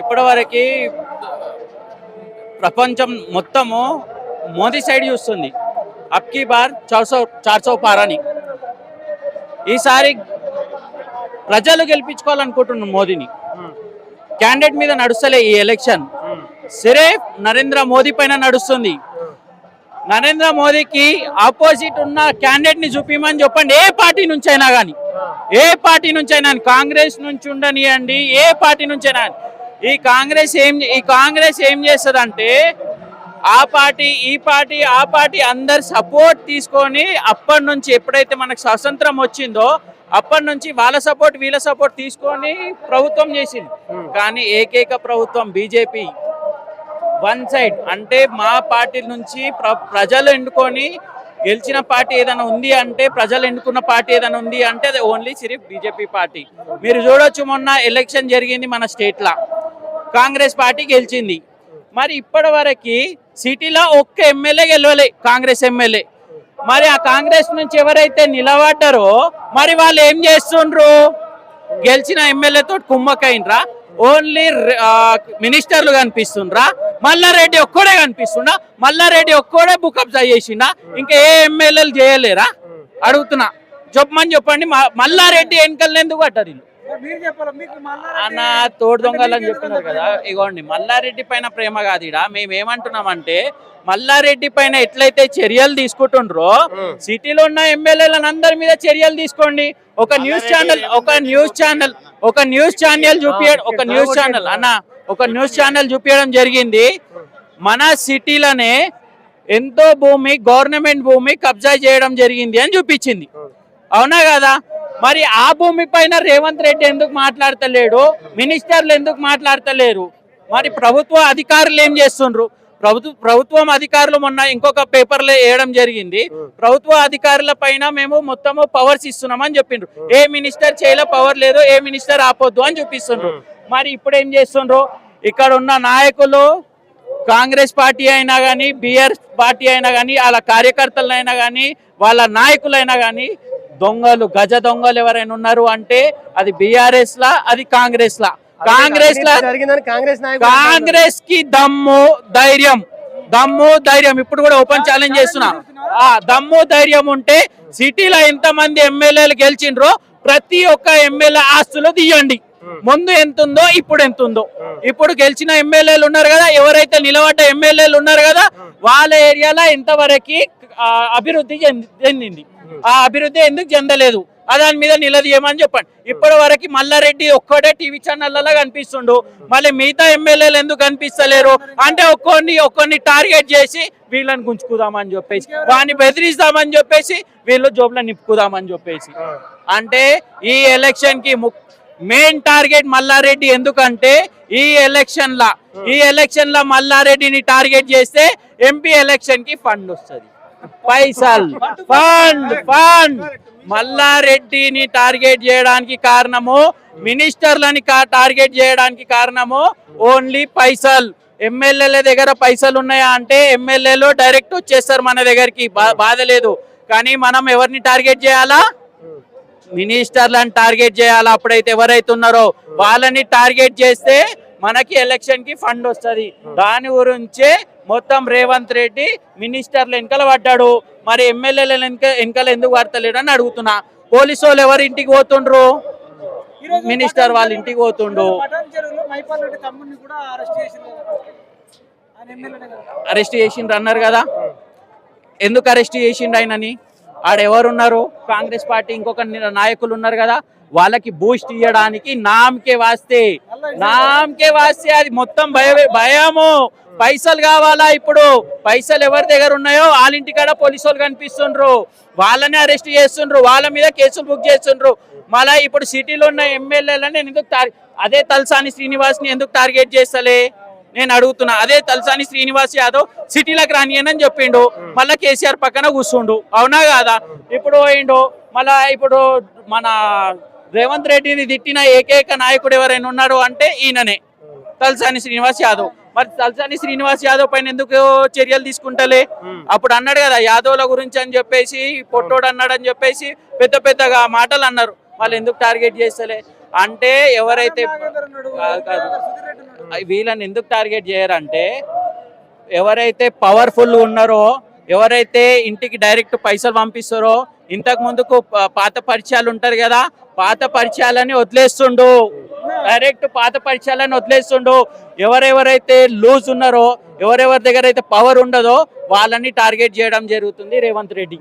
ఇప్పటివరకు ప్రపంచం మొత్తము మోదీ సైడ్ చూస్తుంది. అప్కీ బార్ చార్సో చార్సో పార్ అని ఈసారి ప్రజలు గెలిపించుకోవాలనుకుంటున్నాను మోదీని. క్యాండిడేట్ మీద నడుస్తలే ఈ ఎలక్షన్. సిరే నరేంద్ర మోదీ పైన నడుస్తుంది. నరేంద్ర మోదీకి ఆపోజిట్ ఉన్న క్యాండిడేట్ని చూపించమని చెప్పండి. ఏ పార్టీ నుంచి అయినా కానీ ఏ పార్టీ నుంచి అయినా కాంగ్రెస్ నుంచి ఉండనియండి. ఏ పార్టీ నుంచి అయినా ఈ కాంగ్రెస్ ఏం ఈ కాంగ్రెస్ ఏం చేస్తుందంటే ఆ పార్టీ ఈ పార్టీ ఆ పార్టీ అందరు సపోర్ట్ తీసుకొని అప్పటి నుంచి ఎప్పుడైతే మనకు స్వతంత్రం వచ్చిందో అప్పటి నుంచి వాళ్ళ సపోర్ట్ వీళ్ళ సపోర్ట్ తీసుకొని ప్రభుత్వం చేసింది. కానీ ఏకైక ప్రభుత్వం బీజేపీ. One side. అంటే మా పార్టీ నుంచి ప్ర- ప్రజలు ఎన్నుకొని గెలిచిన పార్టీ ఏదైనా ఉంది అంటే ప్రజలు ఎన్నుకున్న పార్టీ ఏదైనా ఉంది అంటే అది ఓన్లీ సిరిఫ్ బీజేపీ పార్టీ. మీరు చూడొచ్చు మొన్న ఎలక్షన్ జరిగింది మన స్టేట్లో. కాంగ్రెస్ పార్టీ గెలిచింది. మరి ఇప్పటి వరకు సిటీలో ఒక్క ఎమ్మెల్యే గెలవలే కాంగ్రెస్ ఎమ్మెల్యే. మరి ఆ కాంగ్రెస్ నుంచి ఎవరైతే నిలబడ్డారో మరి వాళ్ళు ఏం చేస్తుండ్రు? గెలిచిన ఎమ్మెల్యేతో కుమ్మకైనరా ఓన్లీ మినిస్టర్లు కనిపిస్తుండ్రా. మల్లారెడ్డి ఒక్కడే కనిపిస్తుండా? మల్లారెడ్డి ఒక్కడే బుకప్ చేసిండా? ఇంకా ఏ ఎమ్మెల్యేలు చేయలేరా? అడుగుతున్నా. చెప్పమని చెప్పండి. మ- మల్లారెడ్డి ఎన్నికలు ఎందుకు పడ్డారు వీళ్ళు? మీరు చెప్పాలి? మీకు మల్లారెడ్డి- అన్న తోడు దొంగలు అని చెప్తున్నారు కదా. ఇగోండి మల్లారెడ్డి పైన ప్రేమ కాదు ఇడ మేము ఏమంటున్నామంటే మల్లారెడ్డి పైన ఎట్లయితే చర్యలు తీసుకుంటుండ్రో సిటీలో ఉన్న ఎమ్మెల్యేలను అందరి మీద చర్యలు తీసుకోండి. ఒక న్యూస్ ఛానల్ ఒక న్యూస్ ఛానల్ ఒక న్యూస్ ఛానల్ చూపించడం ఒక న్యూస్ ఛానల్ అన్న ఒక న్యూస్ ఛానల్ చూపించడం జరిగింది. మన సిటీలోనే ఎంతో భూమి గవర్నమెంట్ భూమి కబ్జా చేయడం జరిగింది అని చూపించింది. అవునా కదా? మరి ఆ భూమి పైన రేవంత్ రెడ్డి ఎందుకు మాట్లాడతలేడు? మినిస్టర్లు ఎందుకు మాట్లాడతలేరు? మరి ప్రభుత్వ అధికారులు ఏం చేస్తుండ్రు? ప్రభుత్వ ప్రభుత్వం అధికారులు మొన్న ఇంకొక పేపర్లో వేయడం జరిగింది. ప్రభుత్వ అధికారుల పైన మేము మొత్తము పవర్స్ ఇస్తున్నామని చెప్పిండ్రు. ఏ మినిస్టర్ చేయలే పవర్ లేదు ఏ మినిస్టర్ ఆపొద్దు అని చూపిస్తుండ్రు. మరి ఇప్పుడు ఏం చేస్తుండ్రు? ఇక్కడ ఉన్న నాయకులు కాంగ్రెస్ పార్టీ అయినా కానీ బిఆర్ పార్టీ అయినా కానీ వాళ్ళ కార్యకర్తలైనా కానీ వాళ్ళ నాయకులైనా కానీ దొంగలు గజ దొంగలు ఎవరైనా ఉన్నారు అంటే అది బీఆర్ఎస్ లా అది కాంగ్రెస్ లా కాంగ్రెస్ లా కాంగ్రెస్ కాంగ్రెస్కి దమ్ము ధైర్యం. దమ్ము ధైర్యం. ఇప్పుడు కూడా ఓపెన్ ఛాలెంజ్ చేస్తున్నా. ఆ దమ్ము ధైర్యం ఉంటే సిటీలో ఎంత మంది ఎమ్మెల్యేలు గెలిచిండ్రో ప్రతి ఒక్క ఎమ్మెల్యే ఆస్తులు తీయండి. ముందు ఎంత ఉందో ఇప్పుడు ఎంత ఉందో ఇప్పుడు గెలిచిన ఎమ్మెల్యేలు ఉన్నారు కదా ఎవరైతే నిలబడ్డ ఎమ్మెల్యేలు ఉన్నారు కదా వాళ్ళ ఏరియాలో ఎంతవరకు ఆ, అభివృద్ధి చెంది- చెందింది. ఆ అభివృద్ధి ఎందుకు చెందలేదు? దాని మీద నిలదీయమని చెప్పండి. ఇప్పటి వరకు మల్లారెడ్డి ఒక్కడే టీవీ ఛానళ్ళలో కనిపిస్తుండు. మళ్ళీ మిగతా ఎమ్మెల్యేలు ఎందుకు కనిపిస్తలేరు? అంటే ఒక్కొన్ని ఒక్కొన్ని టార్గెట్ చేసి వీళ్ళని గుంజుకుదామని చెప్పేసి వాడిని బెదిరిస్తామని చెప్పేసి వీళ్ళు జోబులను నిప్పుకుదామని చెప్పేసి. అంటే ఈ ఎలక్షన్కి మెయిన్ టార్గెట్ మల్లారెడ్డి. ఎందుకంటే ఈ ఎలక్షన్ లా ఈ ఎలక్షన్ లా మల్లారెడ్డిని టార్గెట్ చేస్తే ఎంపీ ఎలక్షన్కి ఫండ్ వస్తుంది. పైసల్. Fund fund. మల్లారెడ్డిని టార్గెట్ చేయడానికి కారణము మినిస్టర్లని టార్గెట్ చేయడానికి కారణము ఓన్లీ పైసల్. ఎమ్మెల్యేల దగ్గర పైసలు ఉన్నాయా అంటే ఎమ్మెల్యేలు డైరెక్ట్ వచ్చేస్తారు మన దగ్గరికి. బా- బాధ లేదు. కానీ మనం ఎవరిని టార్గెట్ చేయాలా? మినిస్టర్లను టార్గెట్ చేయాలి? అప్పుడైతే ఎవరైతే ఉన్నారో వాళ్ళని టార్గెట్ చేస్తే మనకి ఎలక్షన్కి ఫండ్ వస్తుంది. దాని గురించే మొత్తం రేవంత్ రెడ్డి మినిస్టర్లు వెనకాల పడ్డాడు. మరి ఎమ్మెల్యేల వెనక వెనకాల ఎందుకు పడతలేడు అని అడుగుతున్నా. పోలీసు వాళ్ళు ఎవరు ఇంటికి పోతుండ్రు? మినిస్టర్ వాళ్ళ ఇంటికి పోతుండు అరెస్ట్ చేసిండ్రు. అన్నారు కదా. ఎందుకు అరెస్ట్ చేసిండు ఆయనని? ఆడ ఎవరున్నారు కాంగ్రెస్ పార్టీ ఇంకొక నాయకులు ఉన్నారు కదా వాళ్ళకి బూస్ట్ ఇవ్వడానికి నామకే వాస్తే. నామకే వాస్తే అది మొత్తం భయ భయము. పైసలు కావాలా ఇప్పుడు? పైసలు ఎవరి దగ్గర ఉన్నాయో? వాళ్ళ ఇంటికాడ పోలీసు వాళ్ళు కనిపిస్తుండ్రు. వాళ్ళని అరెస్ట్ చేస్తుండ్రు. వాళ్ళ మీద కేసులు బుక్ చేస్తుండ్రు. మళ్ళీ ఇప్పుడు సిటీలో ఉన్న ఎమ్మెల్యేలని ఎందుకు అదే తలసాని శ్రీనివాస్ని ఎందుకు టార్గెట్ చేస్తలే? నేను అడుగుతున్నా అదే తలసాని శ్రీనివాస్ యాదవ్ సిటీలకు రానియనని చెప్పిండు. మళ్ళా కేసీఆర్ పక్కన కూర్చుండు. అవునా కాదా? ఇప్పుడు పోయిండు. మళ్ళా ఇప్పుడు మన రేవంత్ రెడ్డిని తిట్టిన ఏకైక నాయకుడు ఎవరైనా ఉన్నారు అంటే ఈయననే. తలసాని శ్రీనివాస్ యాదవ్. మరి తలసాని శ్రీనివాస్ యాదవ్ పైన ఎందుకు చర్యలు తీసుకుంటలే? అప్పుడు అన్నాడు కదా యాదవ్ల గురించి అని చెప్పేసి పొట్టోడు అన్నాడు అని చెప్పేసి పెద్ద పెద్దగా మాటలు అన్నారు. వాళ్ళు ఎందుకు టార్గెట్ చేస్తలే? అంటే ఎవరైతే. వీళ్ళని ఎందుకు టార్గెట్ చేయరంటే ఎవరైతే పవర్ఫుల్ ఉన్నారో ఎవరైతే ఇంటికి డైరెక్ట్ పైసలు పంపిస్తారో ఇంతకు ముందుకు పాత పరిచయాలు ఉంటారు కదా పాత పరిచయాలని వదిలేస్తుండు. డైరెక్ట్ పాత పరిచయాలని వదిలేస్తుండు. ఎవరెవరైతే లూజ్ ఉన్నారో ఎవరెవరి దగ్గర అయితే పవర్ ఉండదో వాళ్ళని టార్గెట్ చేయడం జరుగుతుంది రేవంత్ రెడ్డి.